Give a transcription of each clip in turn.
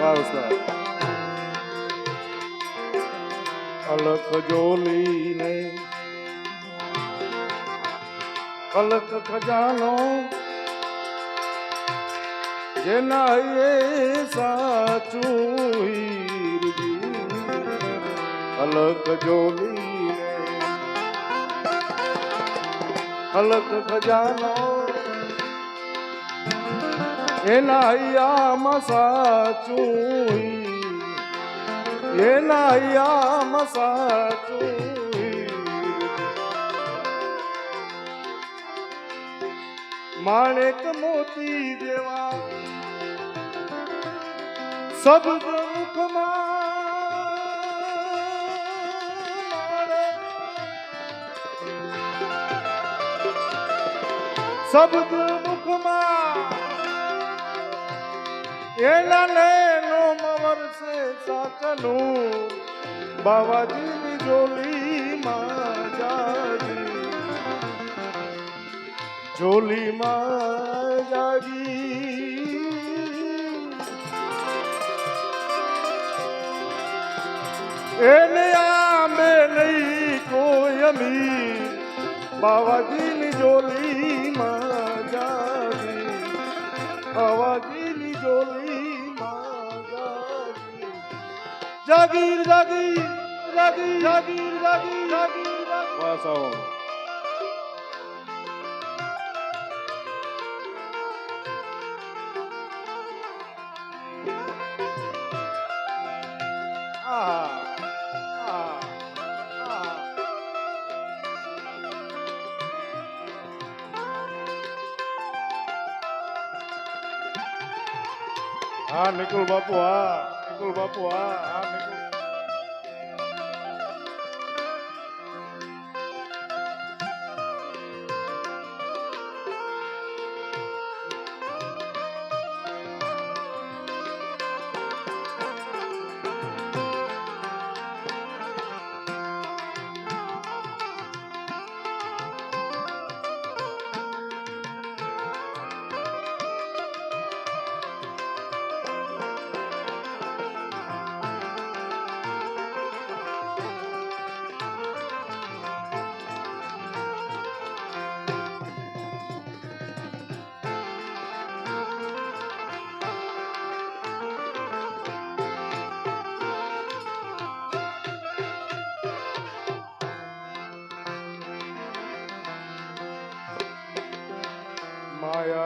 ઉસ્તાદ અલખ જોલીને કલક ખજાનો જેના એ સાચું અલક જોલી કલક ખજાનો એના હૈયામાં સાચું હીર. એના હૈયામાં સાચું. માણેક મોતી જેવા શબ્દ મુખમાં શબ્દ મુખમાં એના લેનો મવરસે સાચનું બાવાજીની જોલીમાં જાગી. જોલીમાં જાગી. એને આમે નહીં કોઈ અમી બાવાજીની જોલીમાં જાગીર જાગીર જાગીર જાગીર જાગીર જાગીર બસ આવો Ah, ah, ah. હા નિકુલ બાપુ હા નિકુલ બાપુ હા હા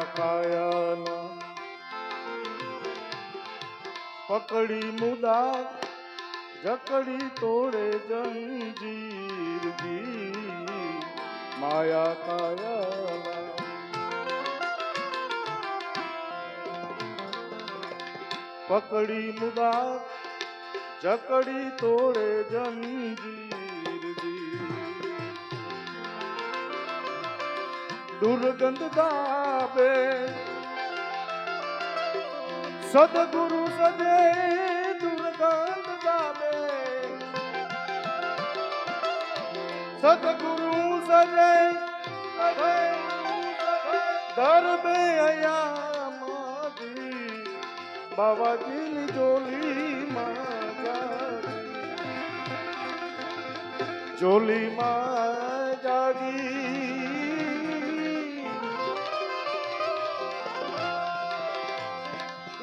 કાયાના. પકડી મુદા જકડી તોડે જંજીર જી માયા કાયાના. પકડી મુદા જકડી તોડે જંજીર. दुर्गंध दावे सदगुरु सदे दुर्गंध दावे सदगुरु सदे दर में आया मादी बाबा जी जोली माता जोली मा जागी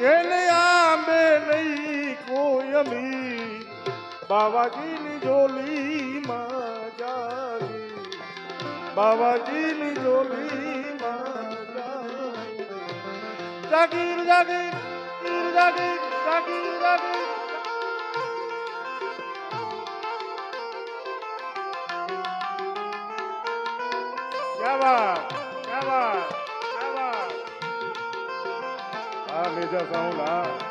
એને આંબે નહીં કોઈ અમી બાવાજીની જોલીમાં જાગી. બાવાજીની જોલીમાં જાગી. જાગીર જાગીર જાગીર हाँ मेजर साउंड हाँ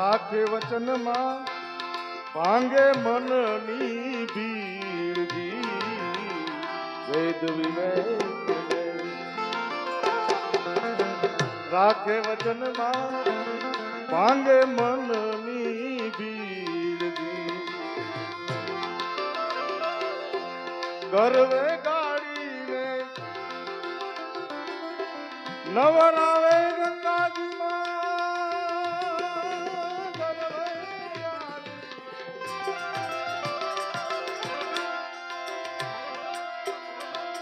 રાખે વચનમાં ભાંગે મનની ભીડજી વેદ વિવેક. રાખે વચનમાં ભાંગે મનની ભીડજી ગરવે ગાડીને નવરાવે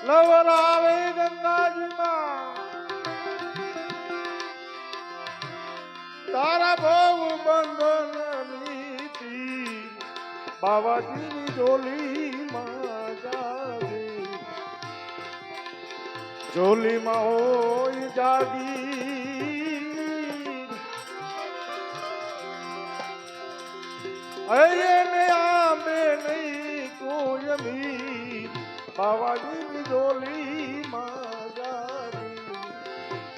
નવરાવે ગંગાજીમાં. તારા બહુ બંધન નીતિ જાગે જોલીમાં હોય જાગી અયને આંબે નહીં કોઈ મીર બાબાજીની ડોલીમાં જાગી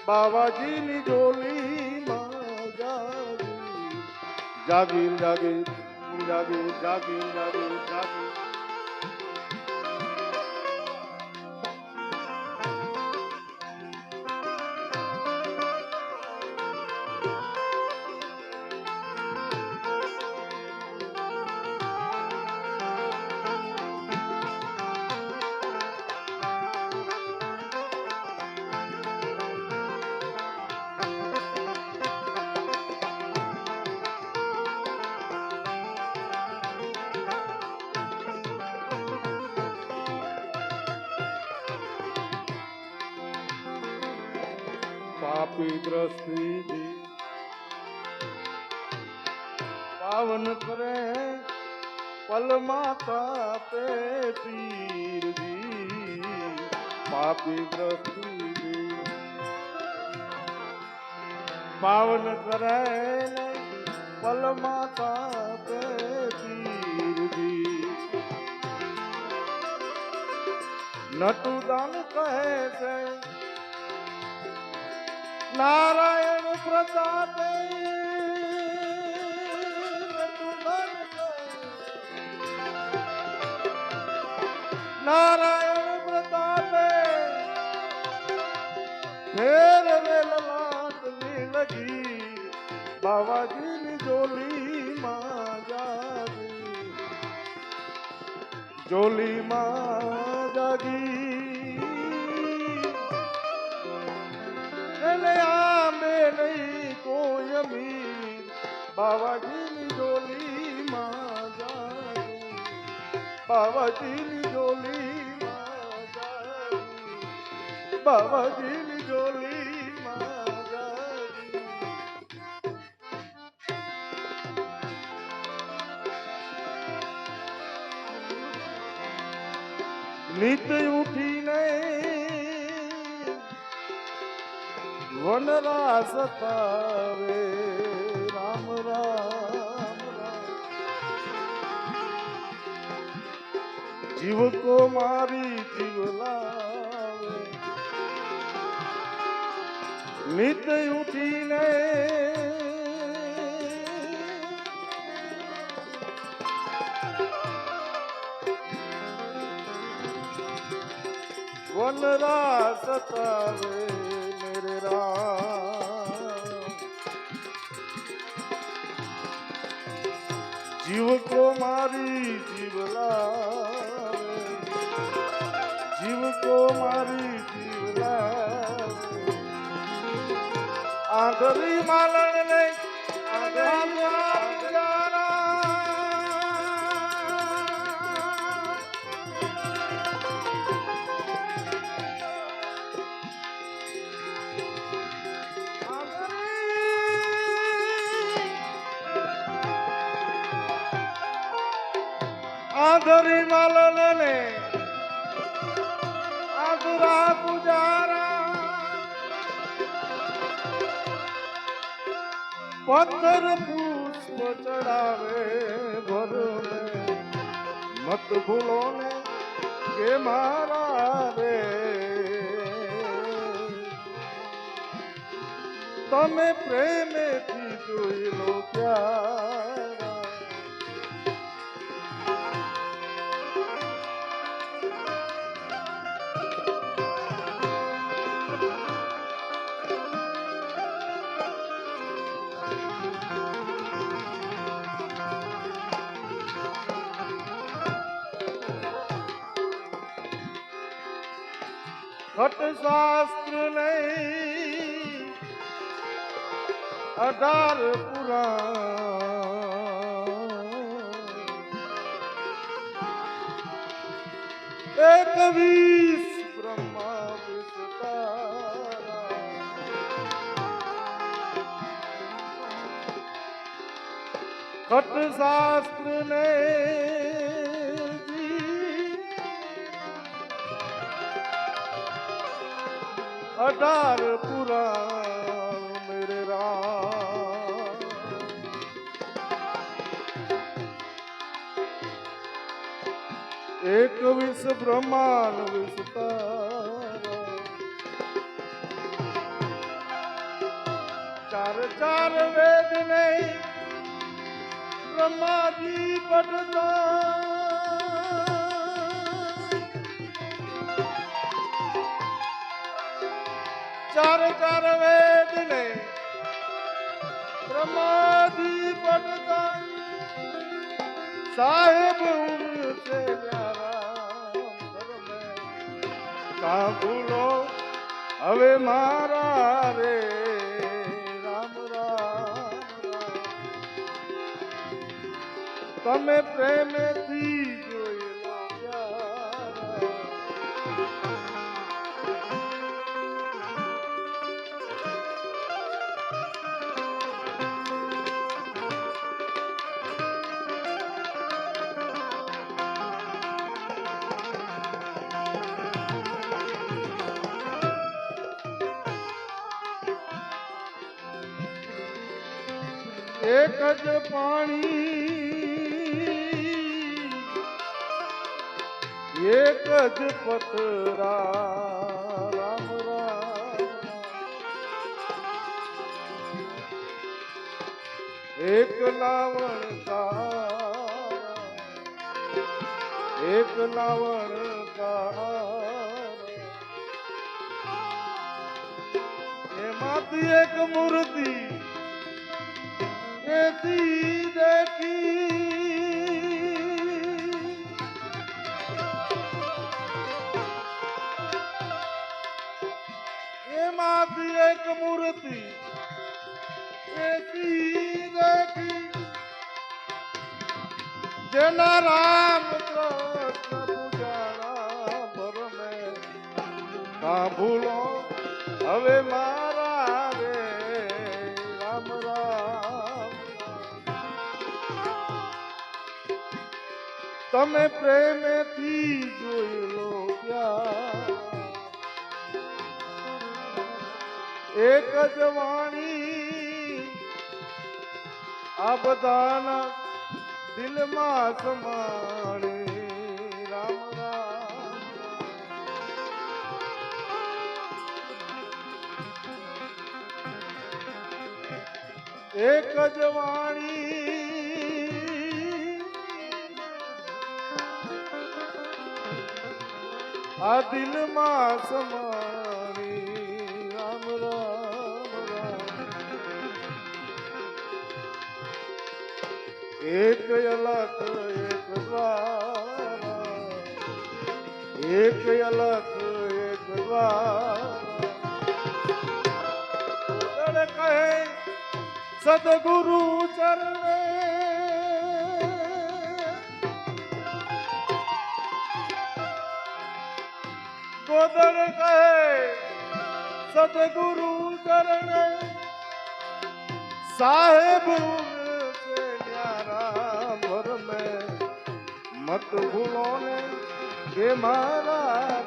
બાબાજીની ડોલીમાં જાગી જાગીર જાગીર જાગીર જાગીર જાગીર જાગીર પાપી દ્રષ્ટિ પાવન કરે પલ માતા પે પીરજી. પાપી દ્રષ્ટિ પાવન કરે પલ માતા પીરજી. નટુ દાન કહે છે નારાયણ પ્રતાપે. નારાયણ પ્રતાપે ફેર વેલલાટ નીલગી બાવાજીની જોલીમાં જાગી જોલીમાં જાગી બાવાજીની ડોલીમાં જાગી બાવાજીની ડોલીમાં જાગી બાવાજીની ડોલીમાં જાગી નિત ઉઠીને વનરા સતાવે જીવ કો મારી જીવ લાવે. નિત ઉઠીને વનરા સતાવે મેરે રામ. જીવ કો મારી જીવ કો મારી જીવ લાવે આંધળી માલણ ને આંધળી આંધળા પુજારા પથ્થર પુષ્પ ચડાવે ભર મત ભૂલો ને કે મારા રે તમે પ્રેમેથી જોઈ લો પ્યારા ખટ શાસ્ત્ર નહીં અઢાર પુરાણ એક વીસ બ્રહ્મા ખટ શાસ્ત્ર ને અઢાર પુરાણ મેરે રામ એકવીસ બ્રહ્માંડ વિસ્તાર ચાર ચાર વેદ નહીં બ્રહ્માજી પડતા ચાર ચાર વેદ ને પડતા સાહેબ કાબુલો હવે મારા રે. રામ રામ. તમે પ્રેમથી એક જ પાણી એક જ પથરા રામ એક લાવણ એક લાવણ એમાંથી એક મૂર્તિ એમાંથી એક મૂર્તિ એથી દેખી જેના રામ કૃષ્ણ ભરમે સાંભળો હવે મારા તમે પ્રેમથી જોઈ લો એક જ વાણી આ બધાના દિલમાં સમાણે રામ રામ. એક જ વાણી આ દિલમાં સમાણી રામ રામ એક અલખ એક દ્વારા. એક અલખ એક કહે સદગુરુ ચરણે ગોદર કહે સદગુરુ ચરણ સાહેબ ન્યારા ભર મેં. મત ભૂલો ને મારા